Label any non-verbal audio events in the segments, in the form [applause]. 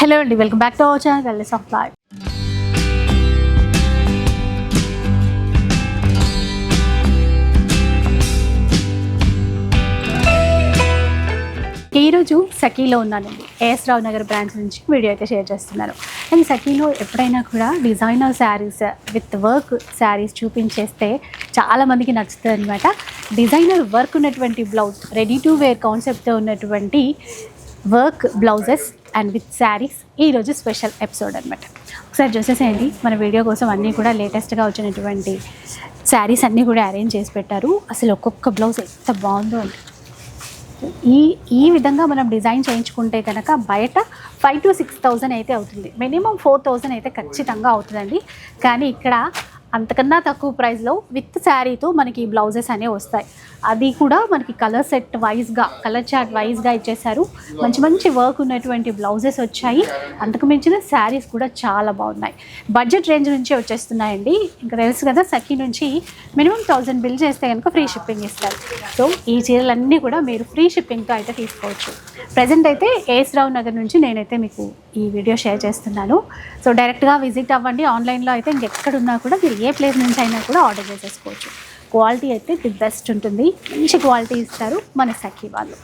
Hello అండి welcome back to our channel wellness of life. ఈరోజు సఖీలో ఉన్నానండి. A S Rao Nagar branch నుంచి వీడియో అయితే షేర్ చేస్తున్నాను అండ్ సఖీలో ఎప్పుడైనా కూడా designer saris with work saris చూపించేస్తే చాలామందికి నచ్చుతుంది అనమాట డిజైనర్ వర్క్ ఉన్నటువంటి బ్లౌజ్ రెడీ టు వేర్ కాన్సెప్ట్తో ఉన్నటువంటి work blouses and with saris ఈరోజు స్పెషల్ ఎపిసోడ్ అనమాట ఒకసారి చూసేసేయండి. మన వీడియో కోసం అన్నీ కూడా లేటెస్ట్గా వచ్చినటువంటి శారీస్ అన్నీ కూడా అరేంజ్ చేసి పెట్టారు. అసలు ఒక్కొక్క బ్లౌజ్ ఎంత బాగుందో అంటే ఈ ఈ విధంగా మనం డిజైన్ చేయించుకుంటే కనుక బయట ఫైవ్ టు సిక్స్ థౌజండ్ అయితే అవుతుంది. మినిమం ఫోర్ థౌజండ్ అయితే ఖచ్చితంగా అవుతుందండి. కానీ ఇక్కడ అంతకన్నా తక్కువ ప్రైస్లో విత్ శారీతో మనకి బ్లౌజెస్ అనేవి వస్తాయి. అది కూడా మనకి కలర్ సెట్ వైజ్గా కలర్ చార్ట్ వైజ్గా ఇచ్చేసారు మంచి మంచి వర్క్ ఉన్నటువంటి బ్లౌజెస్ వచ్చాయి. అంతకు మించిన శారీస్ కూడా చాలా బాగున్నాయి. బడ్జెట్ రేంజ్ నుంచి వచ్చేస్తున్నాయండి. ఇంకా తెలుసు కదా సఖీ నుంచి మినిమం థౌజండ్ బిల్ చేస్తే కనుక ఫ్రీ షిప్పింగ్ ఇస్తారు. సో ఈ చీరలన్నీ కూడా మీరు ఫ్రీ షిప్పింగ్తో అయితే తీసుకోవచ్చు. ప్రజెంట్ అయితే ఏఎస్ రావు నగర్ నుంచి నేనైతే మీకు ఈ వీడియో షేర్ చేస్తున్నాను. సో డైరెక్ట్గా విజిట్ అవ్వండి. ఆన్లైన్లో అయితే ఇంకెక్కడున్నా కూడా మీరు ఏ ప్లేస్ నుంచి అయినా కూడా ఆర్డర్ చేసేసుకోవచ్చు. క్వాలిటీ అయితే ది బెస్ట్ ఉంటుంది. మంచి క్వాలిటీ ఇస్తారు మన సఖీ వాళ్ళు.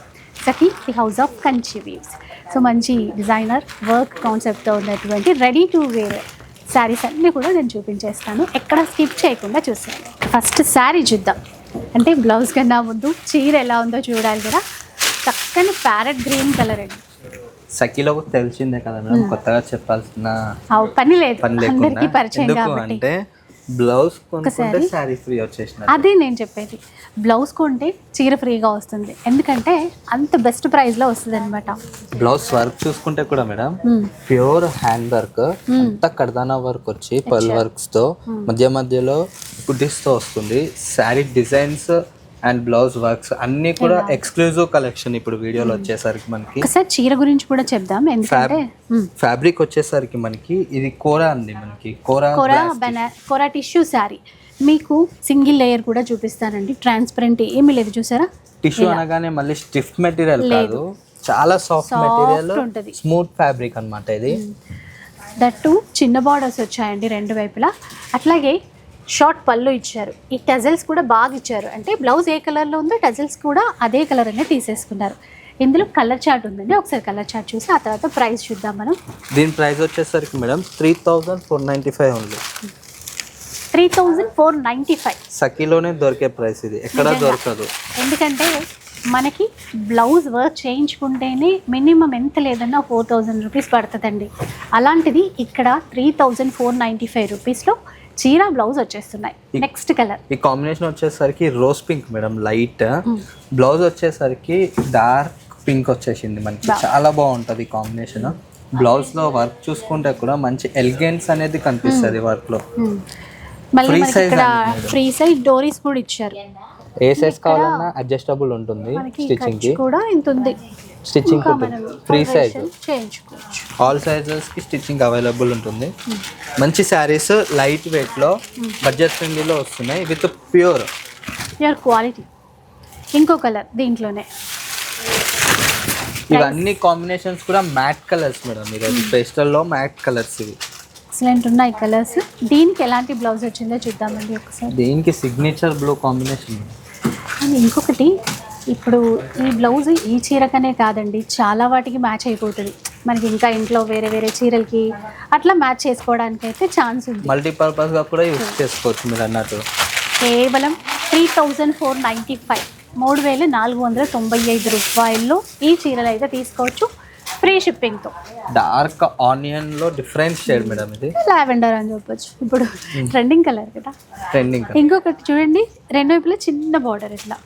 Sakhi the house of Kanchi weaves. So మంచి డిజైనర్ వర్క్ కాన్సెప్ట్తో ఉన్నటువంటి రెడీ టు వేర్ శారీస్ అన్నీ కూడా నేను చూపించేస్తాను. ఎక్కడ స్కిప్ చేయకుండా చూసాను ఫస్ట్ శారీ చూద్దాం. అంటే బ్లౌజ్ కన్నా ముందు చీర ఎలా ఉందో చూడాలి కదా. చక్కని ప్యారెట్ గ్రీన్ కలర్ అండి. సఖీలో తెలిసిందే కదా మేడం కొత్తగా చెప్పాల్సిన పని లేదు. అందరికీ పరిచయం కాబట్టి. అంటే బ్లౌజ్ కొనుక్కుంటే శారీ? ఫ్రీ వచ్చేసిన అదే నేను చెప్పేది. బ్లౌజ్ కొంటే చీర ఫ్రీగా వస్తుంది. ఎందుకంటే అంత బెస్ట్ ప్రైస్లో వస్తుంది అనమాట బ్లౌజ్ వర్క్ చూసుకుంటే కూడా మేడం ప్యూర్ హ్యాండ్ వర్క్ అంతా కడదానా వర్క్ వచ్చి పల్ వర్క్స్తో మధ్య మధ్యలో బుడ్డిస్తో వస్తుంది. Sari designs and blouse works అన్ని కూడా ఎక్స్క్లూజివ్ కలెక్షన్ ఇప్పుడు వీడియోలో వచ్చేసరికి మనకి. ఒకసారి చీర గురించి కూడా చెప్దాం ఎందుకంటే. ఫ్యాబ్రిక్ వచ్చేసరికి మనకి ఇది కోరా అండి మనకి. కోరా కొరా బెనా కొరా టిష్యూ శారీ మీకు సింగిల్ లేయర్ కూడా చూపిస్తానండి. ట్రాన్స్పరెంట్ ఏమీ లేదు చూసారా? టిష్యూ అనగానే మళ్ళీ స్టిఫ్ మెటీరియల్ కాదు. చాలా సాఫ్ట్ మెటీరియల్ ఉంటది. స్మూత్ ఫ్యాబ్రిక్ అన్నమాట ఇది. దట్టు చిన్న బార్డర్స్ వచ్చాయండి రెండు వైపులా. అట్లాగే షార్ట్ పళ్ళు ఇచ్చారు. ఈ టజల్స్ కూడా బాగా ఇచ్చారు. అంటే బ్లౌజ్ ఏ కలర్లో ఉందో టజల్స్ కూడా అదే కలర్ అనే తీసేసుకున్నారు. ఇందులో కలర్ చార్ట్ ఉందండి. ఒకసారి కలర్ చార్ట్ చూసి ఆ తర్వాత ప్రైస్ చూద్దాం మనం. దీని ప్రైస్ వచ్చేసరికి madam three thousand four ninety five only. Three thousand four ninety five. సఖీలోనే దొరికే ప్రైస్ ఇది. ఎక్కడ. దొరకదు. ఎందుకంటే మనకి బ్లౌజ్ వర్క్ చేయించుకుంటేనే మినిమం ఎంత లేదన్నా ఫోర్ థౌజండ్ రూపీస్ పడుతుందండి. అలాంటిది ఇక్కడ three thousand four ninety five రూపీస్లో చీర బ్లౌజ్ వచ్చేస్తున్నాయి. నెక్స్ట్ కలర్ ఈ కాంబినేషన్ వచ్చేసరికి rose pink madam light. Blouse వచ్చేసరికి డార్క్ పింక్ వచ్చేసింది మనకి చాలా బాగుంటది ఈ కాంబినేషన్. బ్లౌజ్లో వర్క్ చూసుకుంటే కూడా మంచి ఎలిగెన్స్ అనేది కనిపిస్తుంది వర్క్లో మళ్ళీ మనకి size ఇక్కడ ఫ్రీ సైజ్ డోరీస్ కూడా ఇచ్చారు. ఏ సైజ్ కావాలన్నా అడ్జస్టబుల్ ఉంటుంది స్టిచ్చింగ్కి. కూడా ఇంత ఉంది స్టిచ్చింగ్ ఫ్రీ సైజ్ ఆల్ సైజెస్కి స్టిచ్చింగ్ అవైలబుల్ ఉంటుంది. మంచి శారీస్ లైట్ వెయిట్లో బడ్జెట్ ఫ్రెండ్లీలో వస్తున్నాయి విత్ ప్యూర్ యూర్ క్వాలిటీ ఇంకో కలర్ దీంట్లోనే. ఇవన్నీ కాంబినేషన్స్ కూడా మ్యాట్ కలర్స్ మేడం ఈరోజు పేస్టల్లో మ్యాట్ కలర్స్ ఇవి. ఎక్సలెంట్ ఉన్నాయి కలర్స్ దీనికి ఎలాంటి బ్లౌజ్ వచ్చిందో చూద్దామండి ఒకసారి. దీనికి సిగ్నేచర్ బ్లూ కాంబినేషన్ ఇంకొకటి ఇప్పుడు ఈ బ్లౌజ్ ఈ చీరకనే కాదండి. చాలా వాటికి మ్యాచ్ అయిపోతుంది. మనకి ఇంకా ఇంట్లో వేరే వేరే చీరలకి అట్లా మ్యాచ్ చేసుకోవడానికి అయితే ఛాన్స్ ఉంది. మల్టీపర్పస్గా కూడా యూజ్ చేసుకోవచ్చు మీరు అన్నట్టు. కేవలం three thousand four ninety five మూడు వేల నాలుగు వందల తొంభై ఐదు రూపాయల్లో ఈ చీరలు అయితే తీసుకోవచ్చు. ఫ్రీ షిప్పింగ్తో డార్క్ ఆనియన్లో డిఫరెంట్ షేడ్ మేడం ఇది. లావెండర్ అని చెప్పొచ్చు. ఇప్పుడు ట్రెండింగ్ కలర్ కదా. ట్రెండింగ్ ఇంకొకటి చూడండి. రెండు వైపులా చిన్న బార్డర్ ఇట్లా.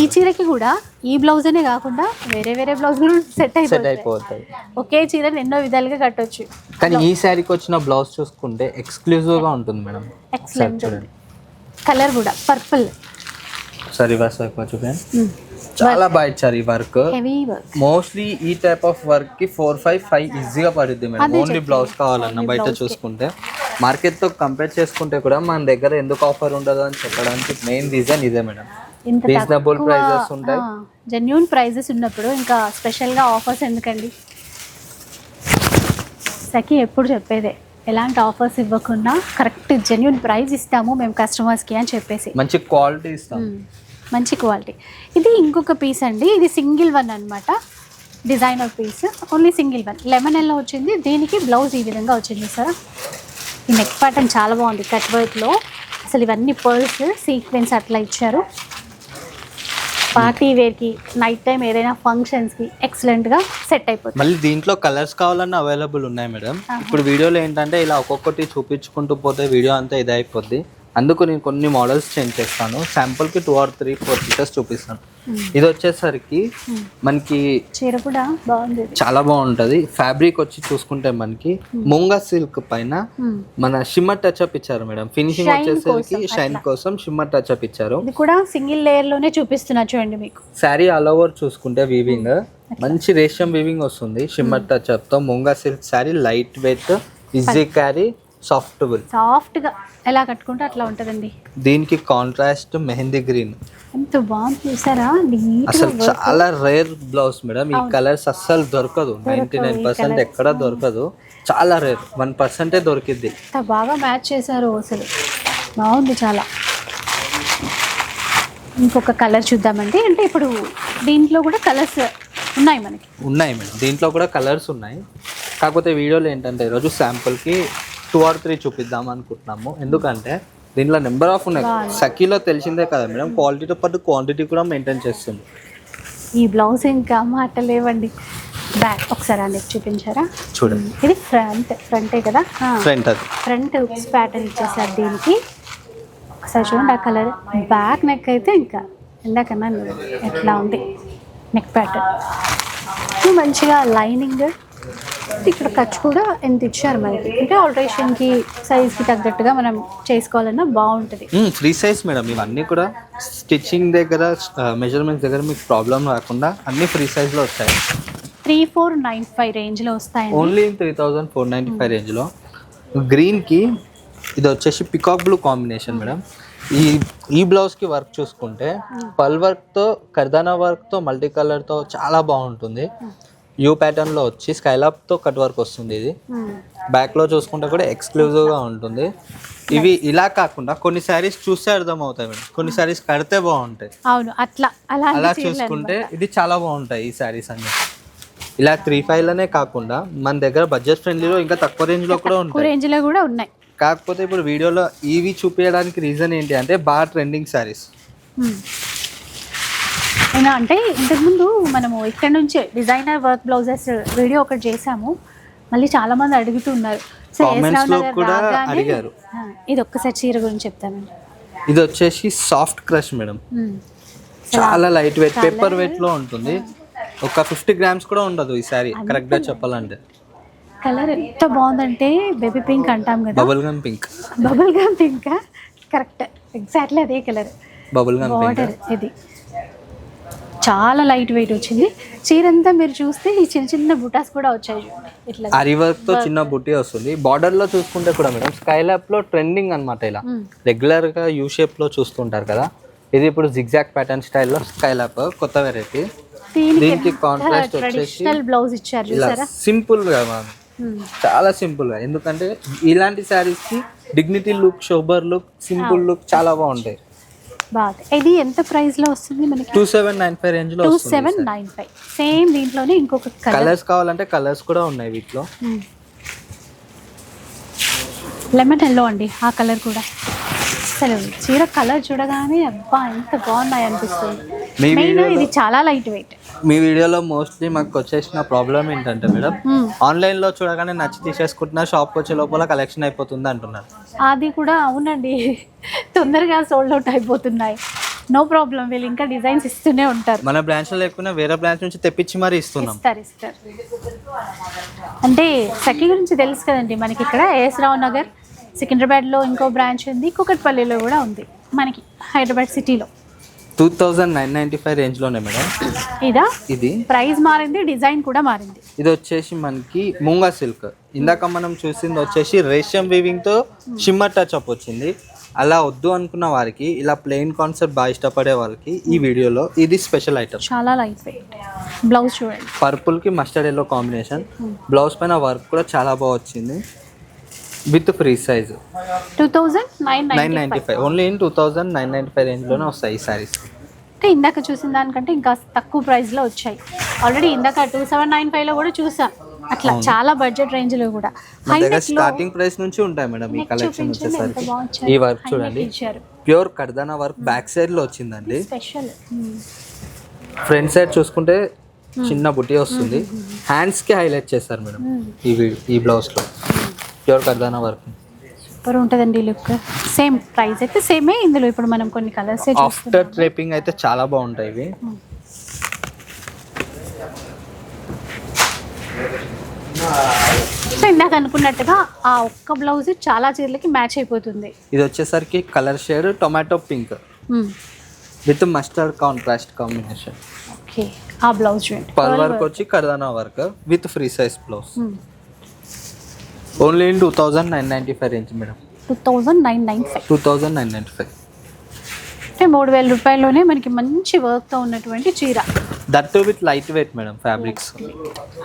ఈ చీరకి కూడా ఈ బ్లౌజ్ అనే కాకుండా వేరే వేరే బ్లౌజ్ కూడా సెట్ సెట్ అయిపోతాయి. ఒకే చీరని ఎన్నో విధాలుగా కట్టొచ్చు. కానీ ఈ శారీకి వచ్చిన బ్లౌజ్ చూసుకుంటే ఎక్స్క్లూజివ్గా ఉంటుంది మేడం. ఎక్సలెంట్ చూడండి. కలర్ కూడా పర్పుల్ సరే వైపు చూడండి చాలా బాగా ఇచ్చారు ఈ వర్క్ మోస్ట్లీ ఈ టైప్ ఆఫ్ వర్క్కి ఫోర్ ఫైవ్ ఫైవ్ ఈజీగా పడుద్ది మేడం ఓన్లీ బ్లౌజ్ కావాలన్న బయట చూసుకుంటే. మార్కెట్తో కంపేర్ చేసుకుంటే కూడా మన దగ్గర ఎందుకు ఆఫర్ ఉండదు అని చెప్పడానికి మెయిన్ రీజన్ ఇదే మేడం రీజనబుల్ ప్రైజెస్ ఉంటాయి. జెన్యున్ ప్రైజెస్ ఉన్నప్పుడు ఇంకా స్పెషల్గా ఆఫర్స్ ఎందుకండి? సఖి ఎప్పుడు చెప్పేదే ఎలాంటి ఆఫర్స్ ఇవ్వకుండా కరెక్ట్ జెన్యున్ ప్రైస్ ఇస్తాము మేము కస్టమర్స్కి అని చెప్పేసి. మంచి క్వాలిటీ ఇస్తాం. మంచి క్వాలిటీ. ఇది ఇంకొక పీస్ అండి. ఇది సింగిల్ వన్ అనమాట designer piece only single one. Lemon yellow వచ్చింది? దీనికి బ్లౌజ్ ఈ విధంగా వచ్చింది సార్ ఈ నెక్ ప్యాటర్న్ చాలా బాగుంది. కట్ వర్క్లో అసలు ఇవన్నీ పర్ల్స్ సీక్వెన్స్ అట్లా ఇచ్చారు. పార్టీ వేర్కి నైట్ టైం ఏదైనా ఫంక్షన్స్కి ఎక్సలెంట్గా సెట్ అయిపోతుంది. మళ్ళీ దీంట్లో కలర్స్ కావాలన్నా అవైలబుల్ ఉన్నాయి మేడం ఇప్పుడు వీడియోలో ఏంటంటే ఇలా ఒక్కొక్కటి చూపించుకుంటూ పోతే వీడియో అంతా ఇది అయిపోద్ది అందుకు నేను కొన్ని మోడల్స్ చేంజ్ చేస్తాను. శాంపుల్కి two or three four pieces చూపిస్తాను. ఇది వచ్చేసరికి మనకి చీర కూడా బాగుంది. చాలా బాగుంటది. ఫ్యాబ్రిక్ వచ్చి చూసుకుంటే మనకి ముంగా సిల్క్ పైన. మన షిమ్మర్ టచ్ అప్ ఇచ్చారు మేడం. ఫినిషింగ్ వచ్చేసరికి షైన్ కోసం షిమ్మర్ టచ్ అప్ ఇచ్చారు. ఇది కూడా సింగిల్ లేయర్లోనే చూపిస్తున్నా చూడండి మీకు. శారీ ఆల్ ఓవర్ చూసుకుంటే వీవింగ్ మంచి రేషియం వీవింగ్ వస్తుంది shimmer touch అప్తో. Munga silk sari light weight easy carry సాఫ్టబుల్ సాఫ్ట్గా ఎలా కట్టుకుంటే అట్లా ఉంటుందండి. దీనికి కాంట్రాస్ట్ మెహందీ గ్రీన్. ఎంత బాగుంది చూసారా? అసలు చాలా రేర్ బ్లౌజ్ మేడం. ఈ కలర్స్ అస్సలు దొరకదు. నైన్టీ నైన్ పర్సెంట్ ఎక్కడ దొరకదు. చాలా రేర్. వన్ పర్సెంటే దొరికిద్ది. ఎంత బాగా మ్యాచ్ చేశారు అసలు. బాగుంది చాలా. ఇంకొక కలర్ చూద్దామండి. అంటే ఇప్పుడు దీంట్లో కూడా కలర్స్ ఉన్నాయి మనకి. ఉన్నాయి మేడం. దీంట్లో కూడా కలర్స్ ఉన్నాయి. కాకపోతే వీడియోలో ఏంటంటే ఈరోజు శాంపుల్కి టూ ఆర్ త్రీ చూపిద్దాం అనుకుంటున్నాము. ఎందుకంటే దీంట్లో నెంబర్ ఆఫ్ ఉన్నాయి. సఖీలో తెలిసిందే కదా మేడం క్వాలిటీతో పాటు క్వాంటిటీ కూడా మెయింటైన్ చేస్తుంది. ఈ బ్లౌజ్ ఇంకా మాటలేవండి. బ్యాక్ ఒకసారి అనేది చూపించారా? చూడండి. ఇది ఫ్రంట్ ఫ్రంటే కదా? ఫ్రంట్ అది. ఫ్రంట్ ప్యాటర్న్ ఇచ్చేసారు దీనికి. ఒకసారి చూడండి ఆ కలర్ బ్యాక్ నెక్ అయితే ఇంకా ఇందాకన్నా ఎట్లా ఉంది? నెక్ ప్యాటర్న్ మంచిగా లైనింగ్ ఇక్కడ ఖర్చు కూడా ఎంత ఇచ్చారు మనకి? అంటే ఆల్టరేషన్కి సైజ్కి తగ్గట్టుగా మనం చేసుకోవాలన్నా బాగుంటుంది. Free size madam. ఇవన్నీ కూడా స్టిచ్చింగ్ దగ్గర మెజర్మెంట్స్ దగ్గర మీకు ప్రాబ్లం రాకుండా అన్ని ఫ్రీ సైజ్లో వస్తాయి. త్రీ ఫోర్ నైన్ ఫైవ్ రేంజ్లో వస్తాయండి. Only three thousand four ninety five రేంజ్లో గ్రీన్కి ఇది వచ్చేసి పికాక్ బ్లూ కాంబినేషన్ మేడం. ఈ ఈ బ్లౌజ్కి వర్క్ చూసుకుంటే పల్ వర్క్తో కర్దానా వర్క్తో మల్టీ కలర్తో చాలా బాగుంటుంది. యూ ప్యాటర్న్లో వచ్చి స్కైలాప్తో కట్ వర్క్ వస్తుంది ఇది. మ్మ్. బ్యాక్లో చూసుకుంటే కూడా ఎక్స్క్లూజివ్గా ఉంటుంది. ఇవి ఇలా కాకుండా కొన్ని శారీస్ చూస్తే అర్థమవుతాయి మేడం. కొన్ని శారీస్ కడితే బాగుంటాయి. అవును అట్లా. అలా అలాంటి చూసుకుంటే ఇది చాలా బాగుంటాయి ఈ శారీస్ అన్ని. ఇలా త్రీ ఫైవ్లోనే కాకుండా మన దగ్గర బడ్జెట్ ఫ్రెండ్లీలో ఇంకా తక్కువ రేంజ్లో కూడా తక్కువ ఉంటాయి. రేంజ్లో కూడా ఉన్నాయి. కాకపోతే ఇప్పుడు వీడియోలో ఇవి చూపించడానికి రీజన్ ఏంటి అంటే బాగా ట్రెండింగ్ మ్మ్. అయినా అంటే ఇంతకుముందు మనము ఇక్కడ నుంచే డిజైనర్ వర్క్ బ్లౌజెస్ వీడియో ఒకటి చేసాము మళ్ళీ చాలా మంది అడుగుతున్నారు అడిగారు. ఇది ఒక్కసారి చీర గురించి చెప్తానండి. ఇది వచ్చేసి సాఫ్ట్ క్రష్ మేడం. మ్మ్. చాలా లైట్ వెయిట్ పేపర్ వెయిట్లో ఉంటుంది. ఒక ఫిఫ్టీ గ్రామ్స్ కూడా ఉండదు ఈ శారీ కరెక్ట్గా చెప్పాలంటే. కలర్ ఎంత బాగుందంటే బేబీ పింక్ అంటాం కదా. Bubblegum pink bubblegum pink correct exactly అదే colour bubble gum pink border ఇది. చాలా లైట్ వెయిట్ వచ్చింది. చీర అంతా మీరు చూస్తే ఈ చిన్న చిన్న బుటాస్ కూడా వచ్చాయి ఇట్లా అరి వర్క్తో చిన్న బుట్టి వస్తుంది. బార్డర్లో చూసుకుంటే కూడా మేడం స్కై ల్యాప్లో ట్రెండింగ్ అన్నమాట ఇలా. రెగ్యులర్గా యూ షేప్లో చూస్తుంటారు కదా. ఇది ఇప్పుడు జిగ్జాక్ ప్యాటర్న్ స్టైల్లో స్కై ల్యాప్ కొత్త వెరైటీ దీనికి కాంట్రాస్ట్ వచ్చేసి బ్లౌజ్ ఇచ్చారు ఇలా చూసారా? సింపుల్గా మ్యామ్ మ్మ్. చాలా సింపుల్గా. ఎందుకంటే ఇలాంటి శారీస్కి dignity look sober look simple look చాలా బాగుంటాయి. బాగుంది ఇది ఎంత ప్రైస్లో వస్తుంది మనకి? టూ సెవెన్ నైన్ ఫైవ్ రేంజ్లో టూ వస్తుంది సెవెన్ నైన్ ఫైవ్ సేమ్ దీంట్లోనే ఇంకొక కలర్ కలర్స్ కావాలంటే కలర్స్ కూడా ఉన్నాయి వీటిలో. లెమన్ ఎల్లో అండి ఆ కలర్ కూడా. అసలు చీర కలర్ చూడగానే అబ్బా ఎంత బాగున్నాయి అనిపిస్తుంది మెయిన్ ఇది చాలా లైట్ వెయిట్ మీ వీడియోలో మోస్ట్లీ మాకు వచ్చేసిన ప్రాబ్లం ఏంటంటే మేడం ఆన్లైన్లో చూడగానే నచ్చి తీసేసుకుంటున్నా షాప్కి వచ్చే లోపల కలెక్షన్ అయిపోతుంది అంటున్నారు. అది కూడా అవునండి. తొందరగా సోల్డ్ అవుట్ అయిపోతున్నాయి. నో ప్రాబ్లం వీళ్ళు ఇంకా డిజైన్స్ ఇస్తూనే ఉంటారు. మన బ్రాంచ్లో లేకుండా వేరే బ్రాంచ్ నుంచి తెప్పించి మరీ ఇస్తున్నాం. ఇస్తారు ఇస్తారు. అంటే సఖి గురించి తెలుసు కదండి మనకి ఇక్కడ ఏఎస్ రావు నగర్ సికింద్రాబాద్లో ఇంకో బ్రాంచ్ ఉంది కుకట్పల్లిలో కూడా ఉంది మనకి హైదరాబాద్ సిటీలో two thousand nine ninety five రేంజ్లోనే madam. ఇదా? ఇది. ప్రైస్ మారింది డిజైన్ కూడా మారింది. ఇది వచ్చేసి మనకి ముంగా సిల్క్. ఇందాక మనం చూసింది వచ్చేసి రేషియం వీవింగ్తో షిమ్మర్ టచ్ అప్ వచ్చింది. అలా వద్దు అనుకున్న వారికి ఇలా ప్లెయిన్ కాన్సెప్ట్ బాగా ఇష్టపడే వాళ్ళకి ఈ వీడియోలో ఇది స్పెషల్ ఐటమ్ చాలా లైట్ వెయిట్. బ్లౌజ్ చూడండి. పర్పుల్కి మస్టర్డ్ ఎల్లో కాంబినేషన్ బ్లౌజ్ పైన వర్క్ కూడా చాలా బాగా వచ్చింది. With free size. Two thousand nine nine ninety five. Only in two thousand nine ninety five రేంజ్లోనే వస్తాయి ఈ సారీస్ అంటే ఇందాక చూసిన దానికంటే ఇంకా తక్కువ ప్రైస్లో వచ్చాయి. ఆల్రెడీ ఇందాక టూ సెవెన్ నైన్ ఫైవ్లో కూడా చూసాం. అట్లా చాలా బడ్జెట్ కూడా. మన దగ్గర హైనెక్లో స్టార్టింగ్ ప్రైస్ నుంచి ఉంటాయి మేడం ఈ కలెక్షన్ వచ్చేసరికి. ఈ వర్క్ చూడండి. ప్యూర్ కర్దానా వర్క్ బ్యాక్ సైడ్లో వచ్చిందండి. స్పెషల్ ఫ్రంట్ సైడ్ చూసుకుంటే చిన్న బుట్టి వస్తుంది. హ్యాండ్స్కి హైలైట్ చేస్తారు మేడం. ఈ ఈ బ్లౌజ్లో. ప్యూర్ కర్దానా వర్క్ సూపర్ ఉంటుందండి లుక్. సేమ్ ప్రైస్ అయితే సేమే ఇందులో ఇప్పుడు మనం కొన్ని కలర్స్ ఆఫ్టర్ ట్రేపింగ్ అయితే చాలా బాగుంటాయి ఇవి. సో ఇందాక అనుకున్నట్టుగా ఆ ఒక్క బ్లౌజ్ చాలా చీరలకి మ్యాచ్ అయిపోతుంది. ఇది వచ్చేసరికి colour shade tomato pink with mustard contrast combination okay ఆ బ్లౌజ్ చూడండి. పర్ వర్క్ వచ్చి kardana work with free size blouse only in two thousand nine ninety five range madam. Two thousand nine nine five. Two thousand nine ninety five. అంటే మూడు వేల రూపాయల్లోనే మనకి మంచి వర్క్తో ఉన్నటువంటి చీర. That with light weight madam fabrics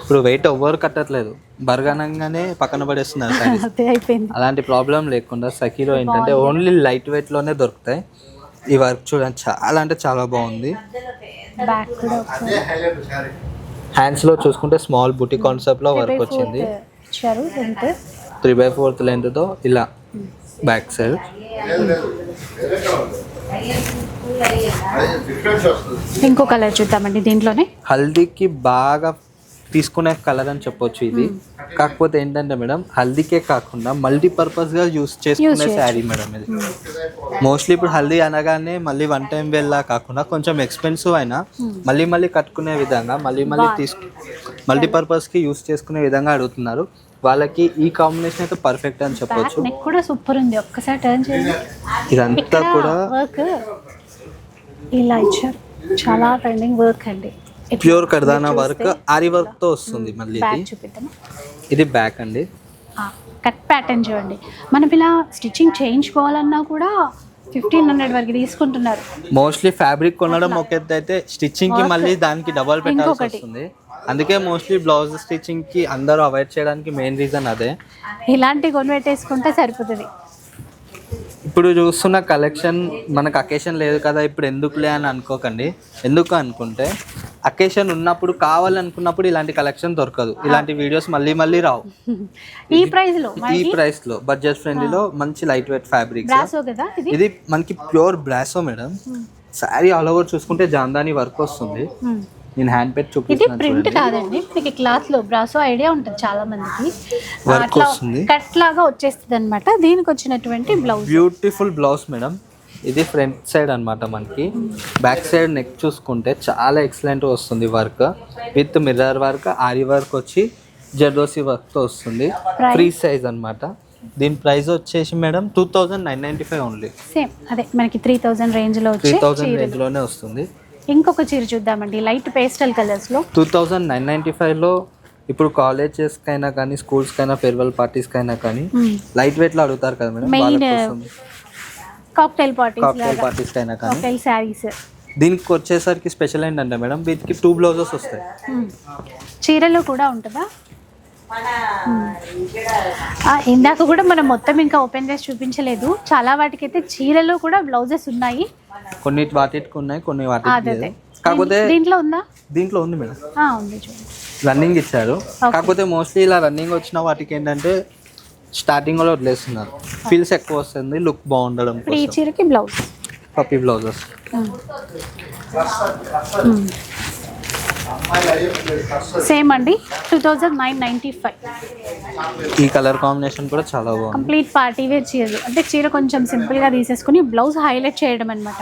ఇప్పుడు వెయిట్ ఎవ్వరు కట్టట్లేదు. బరగనంగానే పక్కన పడేస్తున్నారు [laughs] అదే అయిపోయింది. అలాంటి ప్రాబ్లం లేకుండా సఖీలో ఏంటంటే ఓన్లీ లైట్ వెయిట్లోనే దొరుకుతాయి. ఈ వర్క్ చూడండి చాలా అంటే చాలా బాగుంది. బ్యాక్ కూడా హ్యాండ్స్లో చూసుకుంటే స్మాల్ బుటీ కాన్సెప్ట్లో వర్క్ వచ్చింది. ఇచ్చారు ఎంత త్రీ బై ఫోర్త్ లెంత్తో ఇలా బ్యాక్ సైడ్. ఇంకో కలర్ చూద్దామండి దీంట్లోనే. హల్దీకి బాగా తీసుకునే కలర్ అని చెప్పొచ్చు ఇది. కాకపోతే ఏంటంటే మేడం హల్దీకే కాకుండా మల్టీపర్పస్గా యూస్ చేసుకునే. శారీ మేడం ఇది. మోస్ట్లీ ఇప్పుడు హల్దీ అనగానే మళ్ళీ వన్ టైం వెళ్ళా కాకుండా కొంచెం ఎక్స్పెన్సివ్ అయినా మళ్ళీ మళ్ళీ కట్టుకునే విధంగా మళ్ళీ మళ్ళీ తీసుకు మల్టీపర్పస్కి యూస్ చేసుకునే విధంగా అడుగుతున్నారు. వాళ్ళకి ఈ కాంబినేషన్ అయితే పర్ఫెక్ట్ అని చెప్పొచ్చు. నెక్ కూడా సూపర్ ఉంది. ఒక్కసారి టర్న్ చేయండి. ఇదంతా కూడా వర్క్ ఇలా ఇచ్చారు. చాలా ట్రెండింగ్ వర్క్ అండి. ప్యూర్ కర్దానా వర్క్ ఆరి వర్క్తో వస్తుంది మళ్ళీ బ్యాక్ ఇది బ్యాక్ అండి. కట్ ప్యాటర్న్ చూడండి. మనం ఇలా స్టిచ్చింగ్ చేయించుకోవాలన్నా కూడా ఫిఫ్టీన్ హండ్రెడ్ వరకు తీసుకుంటున్నారు. మోస్ట్లీ ఫ్యాబ్రిక్ కొనడం ఒక అయితే స్టిచ్చింగ్కి మళ్ళీ దానికి డబల్ పెట్టాల్సి. వస్తుంది. అందుకే మోస్ట్లీ బ్లౌజ్ స్టిచ్చింగ్కి అందరూ అవాయిడ్ చేయడానికి మెయిన్ రీజన్ అదే. ఇలాంటి కొనిపెట్టేసుకుంటే సరిపోతుంది. ఇప్పుడు చూస్తున్న కలెక్షన్ మనకు అకేషన్ లేదు కదా ఇప్పుడు ఎందుకులే అని అనుకోకండి. ఎందుకు అనుకుంటే అకేషన్ ఉన్నప్పుడు కావాలనుకున్నప్పుడు ఇలాంటి కలెక్షన్ దొరకదు. ఇలాంటి వీడియోస్ మళ్ళీ మళ్ళీ రావు. ఈ ప్రైస్లో ఈ ప్రైస్లో బడ్జెట్ ఫ్రెండ్లీలో మంచి లైట్ వెయిట్ కదా ఇది? మనకి pure brasso madam. Sari all over చూసుకుంటే జాందాని వర్క్ వస్తుంది. నేను హ్యాండ్ పెట్టి ఇది ప్రింట్ కాదండి. మీకు క్లాత్లో బ్రాసో ఐడియా ఉంటుంది చాలా మందికి అట్లా. కట్ లాగా వచ్చేస్తుంది అనమాట దీనికి వచ్చినటువంటి బ్లౌజ్ బ్యూటిఫుల్ బ్లౌజ్ మేడం ఇది ఫ్రంట్ సైడ్ అన్నమాట మనకి. బ్యాక్ సైడ్ నెక్ చూసుకుంటే చాలా ఎక్సలెంట్ వస్తుంది work with mirror work aari work వచ్చి జర్దోసి వర్క్తో వస్తుంది? ఫ్రీ సైజ్ అన్నమాట. దీని ప్రైస్ వచ్చేసి madam two thousand nine ninety five only same అదే మనకి త్రీ థౌజండ్ రేంజ్లో త్రీ వచ్చే థౌజండ్ రేంజ్లోనే వస్తుంది. ఇంకొక చీర చూద్దామండి. లైట్ పేస్టల్ కలర్స్లో. టూ థౌజండ్ నైన్ నైంటీ ఫైవ్లో ఇప్పుడు కాలేజెస్కైనా కానీ స్కూల్స్కైనా ఫేర్వెల్ పార్టీస్కైనా కానీ లైట్ వెయిట్లో అడుగుతారు కదా మేడం కోసం. కాక్టైల్ పార్టీస్ కాక్టైల్ లాగా. పార్టీస్కైనా కానీ కాక్టైల్ శారీస్ దీనికి వచ్చేసరికి స్పెషల్ ఏంటంటే మేడం వీటికి టూ బ్లౌజెస్ వస్తాయి. చీరలో కూడా ఉంటుందా. ఆ, ఇందాక కూడా మనం మొత్తం ఇంకా ఓపెన్ చేసి చూపించలేదు. చాలా వాటికైతే చీరలో కూడా బ్లౌజెస్ ఉన్నాయి. కొన్ని వాటికి ఉన్నాయి కొన్ని వాటికి కాకపోతే దీంట్లో ఉందా? దీంట్లో ఉంది మేడం. రన్నింగ్ ఇచ్చారు. కాకపోతే మోస్ట్లీ ఇలా రన్నింగ్ వచ్చిన వాటికి ఏంటంటే స్టార్టింగ్లో వదిలేస్తున్నారు. ఫీల్స్ ఎక్కువ వస్తుంది లుక్ బాగుండడం ఈ చీరకి బ్లౌజ్. Puffy blouses. సేమ్ అండి. Two thousand nine ninety five ఈ కలర్ కాంబినేషన్ కూడా చాలా బాగుంది. కంప్లీట్ పార్టీ వేర్ చీరలు. అంటే చీర కొంచెం సింపుల్గా తీసేసుకుని బ్లౌజ్ హైలైట్ చేయడం అనమాట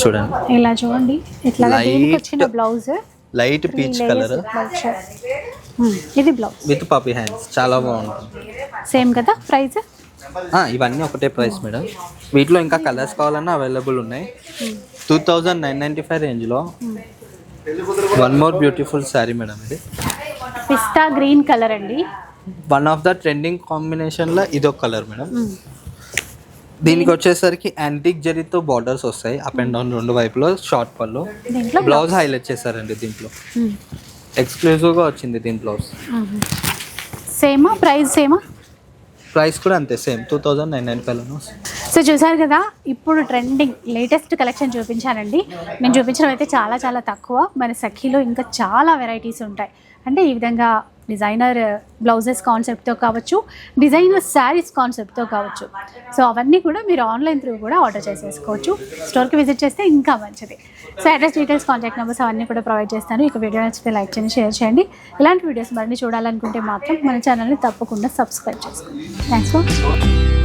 చూడండి. ఇలా చూడండి. ఇట్లా. దీనికి వచ్చిన బ్లౌజ్? లైట్ పీచ్ కలర్ ఇది బ్లౌజ్. విత్ పప్పీ హ్యాండ్స్ చాలా బాగుంటుంది. సేమ్ కదా ప్రైస్? ఇవన్నీ ఒకటే ప్రైస్ మేడం. వీటిలో ఇంకా కలర్స్ కావాలన్నా అవైలబుల్ ఉన్నాయి. Two thousand nine ninety five రేంజ్లో one more beautiful sari madam ఇది. పిస్తా గ్రీన్ కలర్ అండి. వన్ ఆఫ్ ద ట్రెండింగ్ కాంబినేషన్లో ఇదొక కలర్ మేడం. దీనికి వచ్చేసరికి యాంటిక్ జరీతో బార్డర్స్ వస్తాయి అప్ అండ్ డౌన్ రెండు వైపులో షార్ట్ పళ్ళు. బ్లౌజ్ హైలైట్ చేశారండి దీంట్లో. ఎక్స్క్లూజివ్గా వచ్చింది దీని బ్లౌజ్ సేమా? ప్రైస్ సేమా? ప్రైస్ కూడా అంతే same. Two thousand nine nine ఫైవ్లో సో చూసారు కదా ఇప్పుడు ట్రెండింగ్ లేటెస్ట్ కలెక్షన్ చూపించానండి. నేను చూపించడం అయితే చాలా చాలా తక్కువ. మన సఖీలో ఇంకా చాలా వెరైటీస్ ఉంటాయి. అంటే ఈ విధంగా డిజైనర్ బ్లౌజెస్ కాన్సెప్ట్తో కావచ్చు డిజైనర్ శారీస్ కాన్సెప్ట్తో కావచ్చు. సో అవన్నీ కూడా మీరు ఆన్లైన్ త్రూ కూడా ఆర్డర్ చేసేసుకోవచ్చు. స్టోర్కి విజిట్ చేస్తే ఇంకా మంచిది. So address details contact numbers అవన్నీ కూడా ప్రొవైడ్ చేస్తాను. ఇక వీడియో నచ్చితే లైక్ చేయండి షేర్ చేయండి. ఇలాంటి వీడియోస్ మరిన్ని చూడాలనుకుంటే మాత్రం మన ఛానల్ని తప్పకుండా సబ్స్క్రైబ్ చేసుకోండి. Thanks for